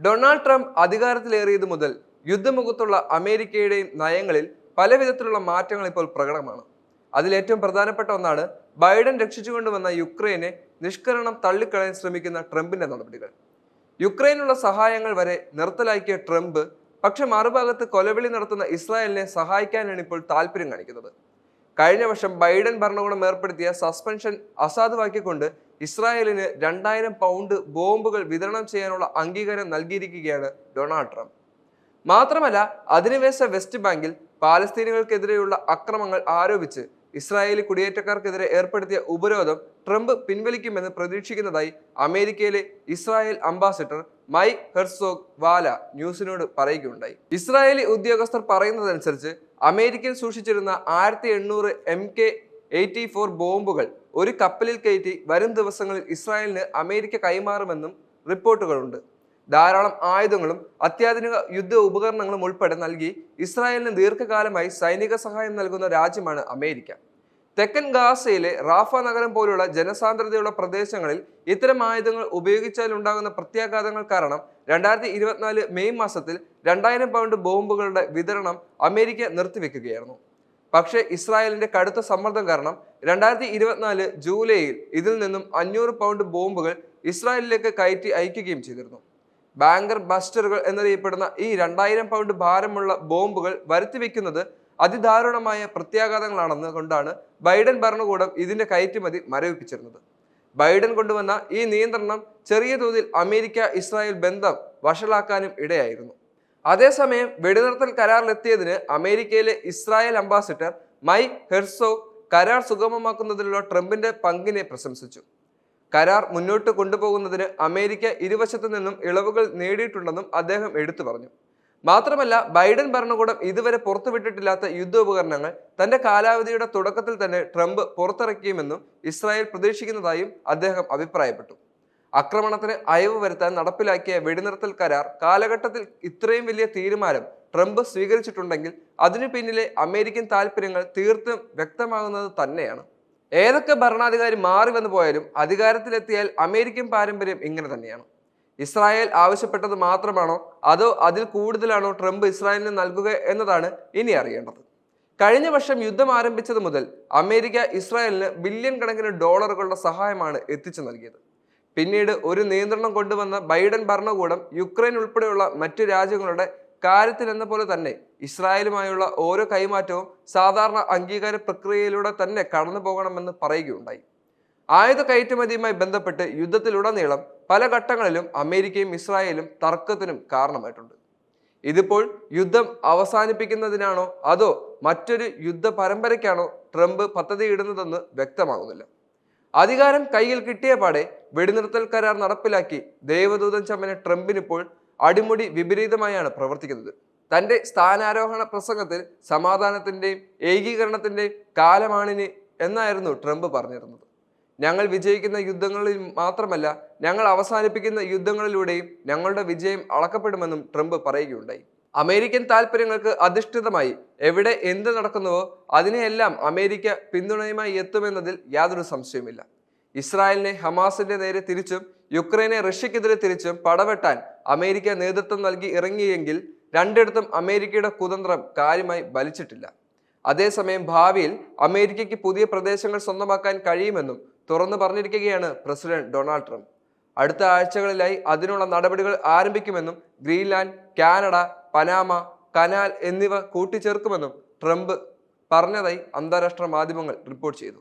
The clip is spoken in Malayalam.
ഡൊണാൾഡ് ട്രംപ് അധികാരത്തിലേറിയത് മുതൽ യുദ്ധമുഖത്തുള്ള അമേരിക്കയുടെയും നയങ്ങളിൽ പല വിധത്തിലുള്ള മാറ്റങ്ങൾ ഇപ്പോൾ പ്രകടമാണ്. അതിലേറ്റവും പ്രധാനപ്പെട്ട ഒന്നാണ് ബൈഡൻ രക്ഷിച്ചുകൊണ്ടുവന്ന യുക്രൈനെ നിഷ്കരണം തള്ളിക്കളയാൻ ശ്രമിക്കുന്ന ട്രംപിന്റെ നടപടികൾ. യുക്രൈനുള്ള സഹായങ്ങൾ വരെ നിർത്തലാക്കിയ ട്രംപ് പക്ഷെ മറുഭാഗത്ത് കൊലവിളി നടത്തുന്ന ഇസ്രായേലിനെ സഹായിക്കാനാണ് ഇപ്പോൾ താല്പര്യം കാണിക്കുന്നത്. കഴിഞ്ഞ വർഷം ബൈഡൻ ഭരണകൂടം ഏർപ്പെടുത്തിയ സസ്പെൻഷൻ അസാധുവാക്കിക്കൊണ്ട് ഇസ്രായേലിന് രണ്ടായിരം പൗണ്ട് ബോംബുകൾ വിതരണം ചെയ്യാനുള്ള അംഗീകാരം നൽകിയിരിക്കുകയാണ് ഡൊണാൾഡ് ട്രംപ്. മാത്രമല്ല അധിനിവേശ വെസ്റ്റ് ബാങ്കിൽ പാലസ്തീനുകൾക്കെതിരെയുള്ള അക്രമങ്ങൾ ആരോപിച്ച് ഇസ്രായേലി കുടിയേറ്റക്കാർക്കെതിരെ ഏർപ്പെടുത്തിയ ഉപരോധം ട്രംപ് പിൻവലിക്കുമെന്ന് പ്രതീക്ഷിക്കുന്നതായി അമേരിക്കയിലെ Israel ambassador Mike Herzog Walla ന്യൂസിനോട് പറയുകയുണ്ടായി. ഇസ്രായേലി ഉദ്യോഗസ്ഥർ പറയുന്നതനുസരിച്ച് അമേരിക്കയിൽ സൂക്ഷിച്ചിരുന്ന ആയിരത്തി എണ്ണൂറ് എം കെ എയ്റ്റി ഫോർ ബോംബുകൾ ഒരു കപ്പലിൽ കയറ്റി വരും ദിവസങ്ങളിൽ ഇസ്രായേലിന് അമേരിക്ക കൈമാറുമെന്നും റിപ്പോർട്ടുകളുണ്ട്. ധാരാളം ആയുധങ്ങളും അത്യാധുനിക യുദ്ധ ഉപകരണങ്ങളും ഉൾപ്പെടെ നൽകി ഇസ്രായേലിന് ദീർഘകാലമായി സൈനിക സഹായം നൽകുന്ന രാജ്യമാണ് അമേരിക്ക. തെക്കൻ ഗാസയിലെ റാഫ നഗരം പോലുള്ള ജനസാന്ദ്രതയുള്ള പ്രദേശങ്ങളിൽ ഇത്തരം ആയുധങ്ങൾ ഉപയോഗിച്ചാൽ ഉണ്ടാകുന്ന പ്രത്യാഘാതങ്ങൾ കാരണം രണ്ടായിരത്തി ഇരുപത്തിനാല് മെയ് മാസത്തിൽ രണ്ടായിരം പൗണ്ട് ബോംബുകളുടെ വിതരണം അമേരിക്ക നിർത്തിവെക്കുകയായിരുന്നു. പക്ഷേ ഇസ്രായേലിന്റെ കടുത്ത സമ്മർദ്ദം കാരണം രണ്ടായിരത്തി ഇരുപത്തിനാല് ജൂലൈയിൽ ഇതിൽ നിന്നും അഞ്ഞൂറ് പൗണ്ട് ബോംബുകൾ ഇസ്രായേലിലേക്ക് കയറ്റി അയക്കുകയും ചെയ്തിരുന്നു. ബാങ്കർ ബസ്റ്ററുകൾ എന്നറിയപ്പെടുന്ന ഈ രണ്ടായിരം പൗണ്ട് ഭാരമുള്ള ബോംബുകൾ വരുത്തിവെക്കുന്നത് അതിദാരുണമായ പ്രത്യാഘാതങ്ങളാണെന്ന് കൊണ്ടാണ് ബൈഡൻ ഭരണകൂടം ഇതിന്റെ കയറ്റുമതി മരവിപ്പിച്ചിരുന്നത്. ബൈഡൻ കൊണ്ടുവന്ന ഈ നിയന്ത്രണം ചെറിയ തോതിൽ അമേരിക്ക ഇസ്രായേൽ ബന്ധം വഷളാക്കാനും ഇടയായിരുന്നു. അതേസമയം വെടിനിർത്തൽ കരാറിലെത്തിയതിന് അമേരിക്കയിലെ ഇസ്രായേൽ അംബാസിഡർ മൈ ഹെർസോ കരാർ സുഗമമാക്കുന്നതിലുള്ള ട്രംപിന്റെ പങ്കിനെ പ്രശംസിച്ചു. കരാർ മുന്നോട്ട് കൊണ്ടുപോകുന്നതിന് അമേരിക്ക ഇരുവശത്തു നിന്നും ഇളവുകൾ നേടിയിട്ടുണ്ടെന്നും അദ്ദേഹം എടുത്തു പറഞ്ഞു. മാത്രമല്ല ബൈഡൻ ഭരണകൂടം ഇതുവരെ പുറത്തുവിട്ടിട്ടില്ലാത്ത യുദ്ധോപകരണങ്ങൾ തന്റെ കാലാവധിയുടെ തുടക്കത്തിൽ തന്നെ ട്രംപ് പുറത്തിറക്കിയുമെന്നും ഇസ്രായേൽ പ്രതീക്ഷിക്കുന്നതായും അദ്ദേഹം അഭിപ്രായപ്പെട്ടു. ആക്രമണത്തിന് അയവ് വരുത്താൻ നടപ്പിലാക്കിയ വെടിനിർത്തൽ കരാർ കാലഘട്ടത്തിൽ ഇത്രയും വലിയ തീരുമാനം ട്രംപ് സ്വീകരിച്ചിട്ടുണ്ടെങ്കിൽ അതിനു പിന്നിലെ അമേരിക്കൻ താല്പര്യങ്ങൾ തീർത്തും വ്യക്തമാകുന്നത് തന്നെയാണ്. ഏതൊക്കെ ഭരണാധികാരി മാറി വന്നു പോയാലും അധികാരത്തിലെത്തിയാൽ അമേരിക്കൻ പാരമ്പര്യം ഇങ്ങനെ തന്നെയാണ്. ഇസ്രായേൽ ആവശ്യപ്പെട്ടത് മാത്രമാണോ? അതോ അതിൽ കൂടുതലാണോ ട്രംപ് ഇസ്രായേലിന് നൽകുക എന്നതാണ് ഇനി അറിയേണ്ടത്. കഴിഞ്ഞ വർഷം യുദ്ധം ആരംഭിച്ചത് മുതൽ അമേരിക്ക ഇസ്രായേലിന് ബില്യൺ കണക്കിന് ഡോളറുകളുടെ സഹായമാണ് എത്തിച്ചു നൽകിയത്. പിന്നീട് ഒരു നിയന്ത്രണം കൊണ്ടുവന്ന ബൈഡൻ ഭരണകൂടം യുക്രൈൻ ഉൾപ്പെടെയുള്ള മറ്റു രാജ്യങ്ങളുടെ കാര്യത്തിൽ എന്ന പോലെ തന്നെ ഇസ്രായേലുമായുള്ള ഓരോ കൈമാറ്റവും സാധാരണ അംഗീകാര പ്രക്രിയയിലൂടെ തന്നെ കടന്നു പോകണമെന്ന് പറയുകയുണ്ടായി. ആയുധ കയറ്റുമതിയുമായി ബന്ധപ്പെട്ട് യുദ്ധത്തിലുടനീളം പല ഘട്ടങ്ങളിലും അമേരിക്കയും ഇസ്രായേലും തർക്കത്തിനും കാരണമായിട്ടുണ്ട്. ഇതിപ്പോൾ യുദ്ധം അവസാനിപ്പിക്കുന്നതിനാണോ അതോ മറ്റൊരു യുദ്ധ പരമ്പരയ്ക്കാണോ ട്രംപ് പദ്ധതിയിടുന്നതെന്ന് വ്യക്തമാകുന്നില്ല. അധികാരം കയ്യിൽ കിട്ടിയ പാടെ വെടിനിർത്തൽ കരാർ നടപ്പിലാക്കി ദേവദൂതൻ ചമ്മന ട്രംപിനിപ്പോൾ അടിമുടി വിപരീതമായാണ് പ്രവർത്തിക്കുന്നത്. തന്റെ സ്ഥാനാരോഹണ പ്രസംഗത്തിൽ സമാധാനത്തിന്റെയും ഏകീകരണത്തിന്റെയും കാലമാണിന് എന്നായിരുന്നു ട്രംപ് പറഞ്ഞിരുന്നത്. ഞങ്ങൾ വിജയിക്കുന്ന യുദ്ധങ്ങളിൽ മാത്രമല്ല ഞങ്ങൾ അവസാനിപ്പിക്കുന്ന യുദ്ധങ്ങളിലൂടെയും ഞങ്ങളുടെ വിജയം അളക്കപ്പെടുമെന്നും ട്രംപ് പറയുകയുണ്ടായി. അമേരിക്കൻ താല്പര്യങ്ങൾക്ക് അധിഷ്ഠിതമായി എവിടെ എന്ത് നടക്കുന്നുവോ അതിനെയെല്ലാം അമേരിക്ക പിന്തുണയുമായി എത്തുമെന്നതിൽ യാതൊരു സംശയവുമില്ല. ഇസ്രായേലിനെ ഹമാസിന്റെ നേരെ തിരിച്ചും യുക്രൈനെ റഷ്യക്കെതിരെ തിരിച്ചും പടവെട്ടാൻ അമേരിക്ക നേതൃത്വം നൽകി ഇറങ്ങിയെങ്കിൽ രണ്ടിടത്തും അമേരിക്കയുടെ കുതന്ത്രം കാര്യമായി ബലിച്ചിട്ടില്ല അതേസമയം ഭാവിയിൽ അമേരിക്കയ്ക്ക് പുതിയ പ്രദേശങ്ങൾ സ്വന്തമാക്കാൻ കഴിയുമെന്നും തുറന്നു പറഞ്ഞിരിക്കുകയാണ് പ്രസിഡന്റ് ഡൊണാൾഡ് ട്രംപ്. അടുത്ത ആഴ്ചകളിലായി അതിനുള്ള നടപടികൾ ആരംഭിക്കുമെന്നും ഗ്രീൻലാൻഡ് കാനഡ പനാമ കനാൽ എന്നിവ കൂട്ടിച്ചേർക്കുമെന്നും ട്രംപ് പറഞ്ഞതായി അന്താരാഷ്ട്ര മാധ്യമങ്ങൾ റിപ്പോർട്ട് ചെയ്തു.